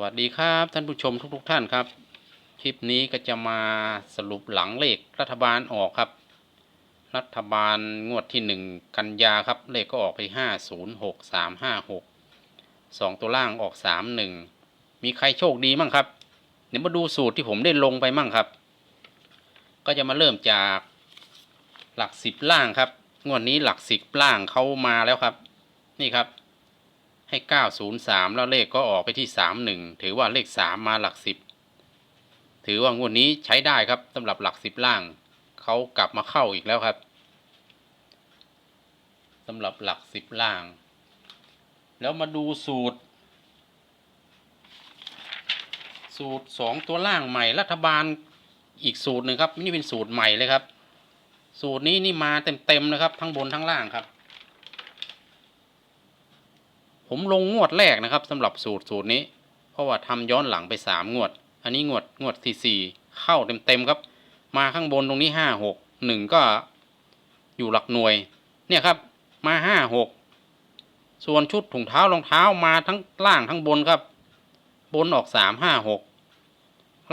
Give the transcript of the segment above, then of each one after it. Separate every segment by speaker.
Speaker 1: วัสดีครับท่านผู้ชมทุกๆทท่านครับ คลิปนี้ก็จะมาสรุปหลังเลขรัฐบาลออกครับ รัฐบาลงวดที่หนึ่งกันยาครับ เลขก็ออกไปห้าศูนย์หกสามห้าหกสองตัวล่างออกสามหนึ่งมีใครโชคดีมั่งครับ เดี๋ยวมาดูสูตรที่ผมได้ลงไปมั่งครับ ก็จะมาเริ่มจากหลักสิบล่างครับ งวดนี้หลักสิบล่างเขามาแล้วครับ นี่ครับ ให้ 903 แล้วเลขก็ออกไปที่ 31 ถือว่าเลข 3 มาหลัก 10 ถือว่างวดนี้ใช้ได้ครับสำหรับหลัก 10 ล่าง เขากลับมาเข้าอีกแล้วครับสำหรับหลัก 10 ล่าง แล้วมาดูสูตร สูตร 2 ตัวล่างใหม่รัฐบาลอีกสูตรหนึ่งครับ นี่เป็นสูตรใหม่เลยครับ สูตรนี้นี่มาเต็มๆนะครับ ทั้งบนทั้งล่างครับ ผมลงงวดแรกนะครับสำหรับสูตรสูตรนี้ เพราะว่าทำย้อนหลังไปสามงวด อันนี้งวดงวดที่สี่เข้าเต็มๆครับ มาข้างบนตรงนี้ห้าหกหนึ่งก็อยู่หลักหน่วย เนี่ยครับมาห้าหกส่วนชุดถุงเท้ารองเท้ามาทั้งล่างทั้งบนครับ บนออกสามห้าหก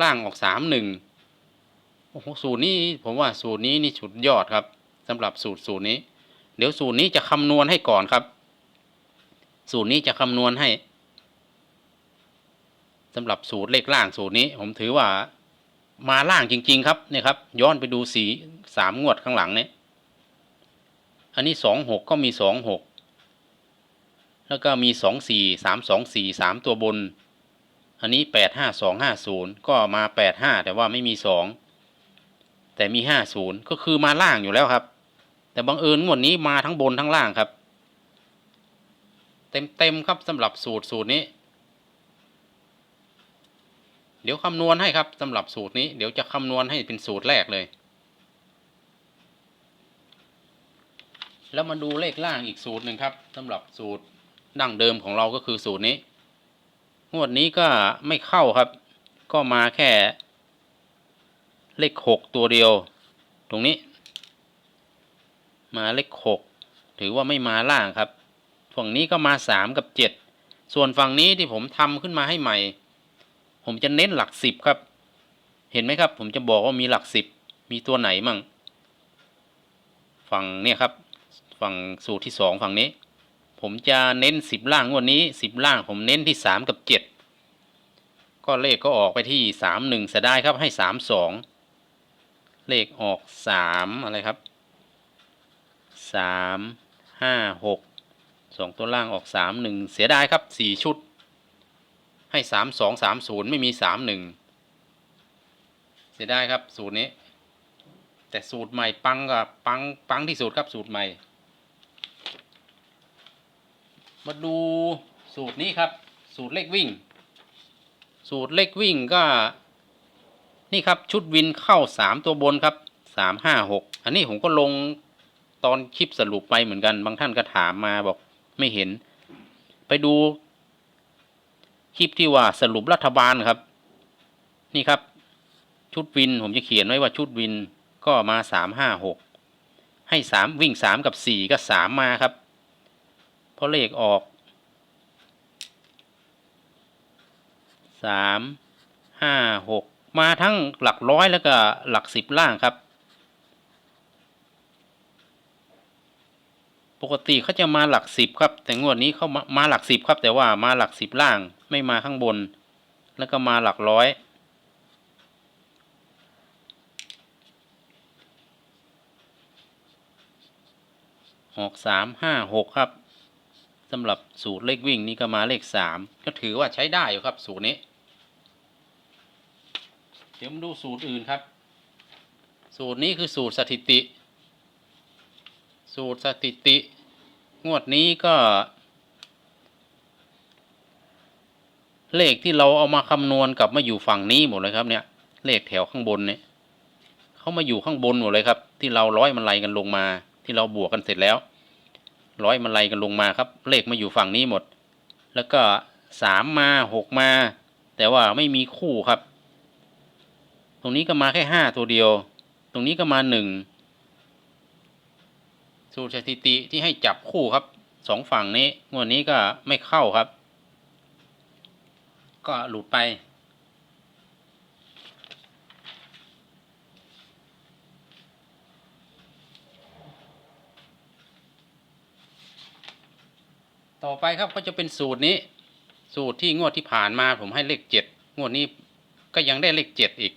Speaker 1: ล่างออกสามหนึ่งโอ้โหสูตรนี้ผมว่าสูตรนี้นี่สุดยอดครับสำหรับสูตรสูตรนี้ เดี๋ยวสูตรนี้จะคำนวณให้ก่อนครับ สูตรนี้จะคำนวณให้สำหรับสูตรเลขล่างสูตรนี้ ผมถือว่ามาล่างจริง ๆ ครับเนี่ยครับ ย้อนไปดูสีสามงวดข้างหลังเนี่ยอันนี้สองหกก็มีสองหกแล้วก็มีสองสี่สามสองสี่สามตัวบน อันนี้แปดห้าสองห้าศูนย์ก็มาแปดห้าแต่ว่าไม่มีสองแต่มีห้าศูนย์ก็คือมาล่างอยู่แล้วครับ แต่บังเอิญงวดนี้มาทั้งบนทั้งล่างครับ เต็มๆครับสำหรับสูตรสูตรนี้ เดี๋ยวคำนวณให้ครับสำหรับสูตรนี้ เดี๋ยวจะคำนวณให้เป็นสูตรแรกเลย แล้วมาดูเลขล่างอีกสูตรหนึ่งครับสำหรับสูตรดั้งเดิมของเราก็คือสูตรนี้งวดนี้ก็ไม่เข้าครับ ก็มาแค่ เลขหกตัวเดียว ตรงนี้ มาเลขหกถือว่าไม่มาล่างครับ ฝั่งนี้ก็มาสามกับเจ็ดส่วนฝั่งนี้ที่ผมทำขึ้นมาให้ใหม่ ผมจะเน้นหลักสิบครับ เห็นไหมครับ ผมจะบอกว่ามีหลักสิบมีตัวไหนมั่ง ฝั่งเนี่ยครับ ฝั่งสูตรที่สองฝั่งนี้ ผมจะเน้นสิบล่างงวันนี้สิบล่างผมเน้นที่สามกับเจ็ดก็เลขก็ออกไปที่สามหนึ่งเสียดายครับให้สามสองเลขออกสามอะไรครับสามห้าหก สองตัวล่างออกสามหนึ่งเสียดายครับสี่ชุด ให้สามสองสามศูนย์ไม่มีสามหนึ่งเสียดายครับสูตรนี้ แต่สูตรใหม่ปังกับปังปังที่สุดครับสูตรใหม่ มาดูสูตรนี้ครับ สูตรเลขวิ่ง สูตรเลขวิ่งก็ นี่ครับชุดวินเข้าสามตัวบนครับสามห้าหกอันนี้ผมก็ลงตอนคลิปสรุปไปเหมือนกัน บางท่านก็ถามมาบอก ไม่เห็น ไปดูคลิปที่ว่าสรุปรัฐบาลครับ นี่ครับ ชุดวินผมจะเขียนไว้ว่าชุดวินก็มาสามห้าหกให้สามวิ่งสามกับสี่ก็สามมาครับ เพราะเลขออกสามห้าหกมาทั้งหลักร้อยแล้วก็หลักสิบล่างครับ ปกติเขาจะมาหลักสิบครับ แต่งวดนี้เขามามาหลักสิบครับ แต่ว่ามาหลักสิบล่าง ไม่มาข้างบน แล้วก็มาหลักร้อย ออกสามห้าหกครับสำหรับสูตรเลขวิ่งนี่ก็มาเลขสามก็ถือว่าใช้ได้อยู่ครับ สูตรนี้ เดี๋ยวมาดูสูตรอื่นครับ สูตรนี้คือสูตรสถิติ สูตรสถิติ งวดนี้ก็ เลขที่เราเอามาคำนวณกลับมาอยู่ฝั่งนี้หมดเลยครับเนี่ย เลขแถวข้างบนเนี่ยเขามาอยู่ข้างบนหมดเลยครับ ที่เราร้อยมันไล่กันลงมา ที่เราบวกกันเสร็จแล้ว ร้อยมันไล่กันลงมาครับ เลขมาอยู่ฝั่งนี้หมด แล้วก็สามมาหกมา แต่ว่าไม่มีคู่ครับ ตรงนี้ก็มาแค่ห้าตัวเดียว ตรงนี้ก็มาหนึ่ง สูตรสถิติที่ให้จับคู่ครับสองฝั่งนี้งวดนี้ก็ไม่เข้าครับ ก็หลุดไป ต่อไปครับก็จะเป็นสูตรนี้ สูตรที่งวดที่ผ่านมาผมให้เลขเจ็ดงวดนี้ก็ยังได้เลขเจ็ดอีก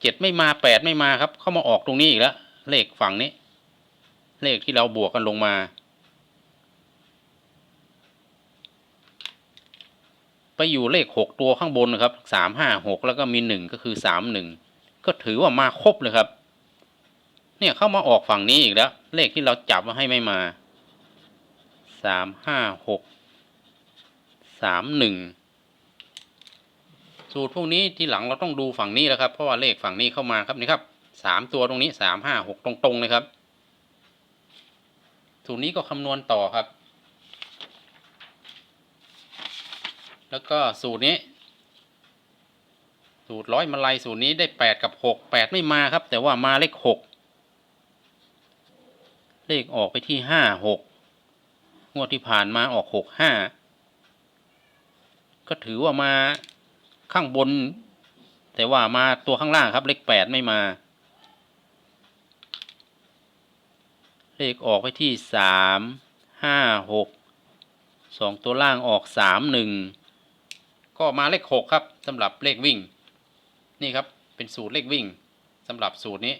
Speaker 1: เจ็ดไม่มาแปดไม่มาครับ เข้ามาออกตรงนี้อีกแล้ว เลขฝั่งนี้ เลขที่เราบวกกันลงมา ไปอยู่เลขหกตัวข้างบนนะครับสามห้าหกแล้วก็มีหนึ่งก็คือสามหนึ่งก็ถือว่ามาครบเลยครับ เนี่ยเข้ามาออกฝั่งนี้อีกแล้ว เลขที่เราจับมาให้ไม่มาสามห้าหกสามหนึ่งสูตรพวกนี้ที่หลังเราต้องดูฝั่งนี้แล้วครับ เพราะว่าเลขฝั่งนี้เข้ามาครับนี่ครับสามตัวตรงนี้สามห้าหกตรงๆเลยครับ สูตรนี้ก็คำนวณต่อครับ แล้วก็สูตรนี้ สูตรร้อยมาลัยสูตรนี้ได้แปดกับหกแปดไม่มาครับ แต่ว่ามาเลขหกเลขออกไปที่ห้าหกงวดที่ผ่านมาออกหกห้าก็ถือว่ามาข้างบน แต่ว่ามาตัวข้างล่างครับ เลขแปดไม่มา เลขออกไปที่สามห้าหกสองตัวล่างออกสามหนึ่งก็มาเลขหกครับสำหรับเลขวิ่ง นี่ครับเป็นสูตรเลขวิ่งสำหรับสูตรนี้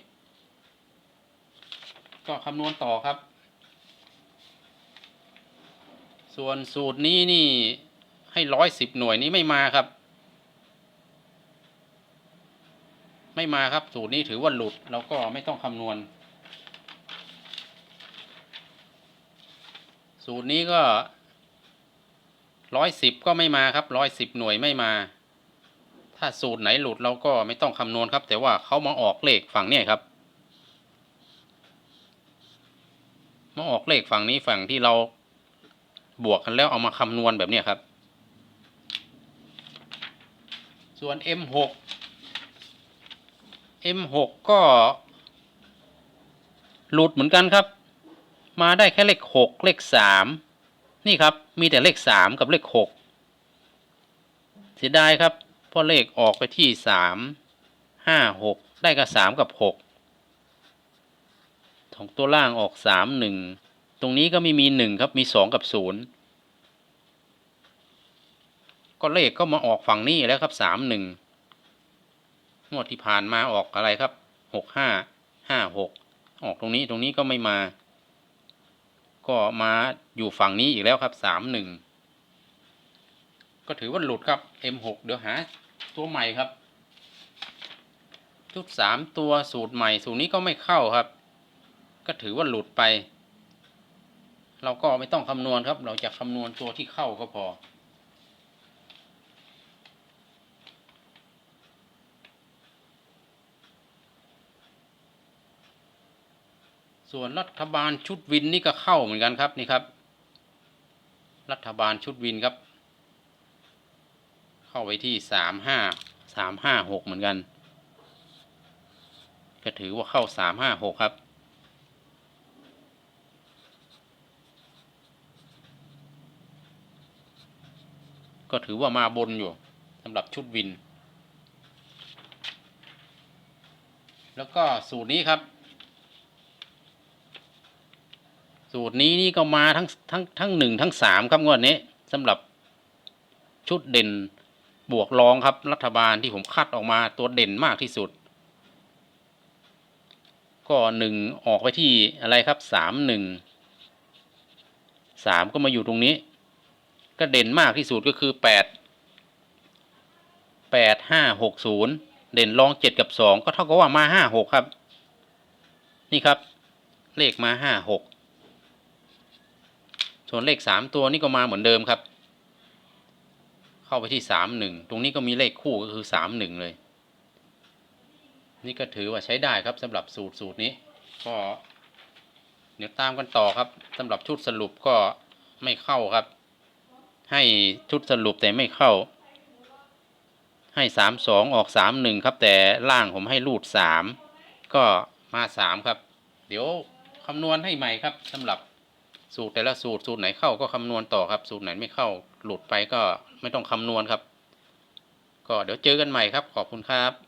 Speaker 1: ก็คำนวณต่อครับ ส่วนสูตรนี้นี่ให้ร้อยสิบหน่วยนี้ไม่มาครับ ไม่มาครับสูตรนี้ถือว่าหลุดเราก็ไม่ต้องคำนวณ สูตรนี้ก็ร้อยสิบก็ไม่มาครับร้อยสิบหน่วยไม่มา ถ้าสูตรไหนหลุดเราก็ไม่ต้องคำนวณครับ แต่ว่าเขามาออกเลขฝั่งนี้ครับ มาออกเลขฝั่งนี้ฝั่งที่เราบวกกันแล้วเอามาคำนวณแบบนี้ครับ ส่วน M6 M6 ก็หลุดเหมือนกันครับ มาได้แค่เลขหกเลขสามนี่ครับมีแต่เลขสามกับเลขหกเสียดายครับเพราะเลขออกไปที่สามห้าหกได้กับสามกับหกของตัวล่างออกสามหนึ่งตรงนี้ก็ไม่มีหนึ่งครับมีสองกับศูนย์ก็เลขก็มาออกฝั่งนี้แล้วครับสามหนึ่งงวดที่ผ่านมาออกอะไรครับหกห้าห้าหกออกตรงนี้ตรงนี้ก็ไม่มา ก็มาอยู่ฝั่งนี้อีกแล้วครับสามหนึ่งก็ถือว่าหลุดครับ M6 เดี๋ยวหาตัวใหม่ครับ ชุดสามตัวสูตรใหม่ สูตรนี้ก็ไม่เข้าครับ ก็ถือว่าหลุดไป เราก็ไม่ต้องคำนวณครับ เราจะคำนวณตัวที่เข้าก็พอ ส่วนรัฐบาลชุดวินนี่ก็เข้าเหมือนกันครับนี่ครับ รัฐบาลชุดวินครับ เข้าไปที่สามห้าสามห้าหกเหมือนกัน ก็ถือว่าเข้าสามห้าหกครับก็ถือว่ามาบนอยู่สำหรับชุดวิน แล้วก็สูตรนี้ครับ สูตรนี้นี่ก็มาทั้งทั้งทั้งหนึ่งทั้งสามครับงวดนี้สำหรับชุดเด่นบวกรองครับ รัฐบาลที่ผมคัดออกมาตัวเด่นมากที่สุด ก็หนึ่งออกไปที่อะไรครับสามหนึ่งสามก็มาอยู่ตรงนี้ ก็เด่นมากที่สุดก็คือแปดแปดห้าหกศูนย์เด่นรองเจ็ดกับสองก็เท่ากับว่ามาห้าหกครับ นี่ครับ เลขมาห้าหก ส่วนเลขสามตัวนี่ก็มาเหมือนเดิมครับ เข้าไปที่สามหนึ่งตรงนี้ก็มีเลขคู่ก็คือสามหนึ่งเลย นี่ก็ถือว่าใช้ได้ครับสำหรับสูตรสูตรนี้ ก็เดี๋ยวตามกันต่อครับสำหรับชุดสรุปก็ไม่เข้าครับ ให้ชุดสรุปแต่ไม่เข้า ให้สามสองออกสามหนึ่งครับแต่ล่างผมให้รูดสามก็มาสามครับ เดี๋ยวคำนวณให้ใหม่ครับสำหรับ สูตรแต่ละสูตรสูตรไหนเข้าก็คำนวณต่อครับ สูตรไหนไม่เข้าหลุดไปก็ไม่ต้องคำนวณครับ ก็เดี๋ยวเจอกันใหม่ครับ ขอบคุณครับ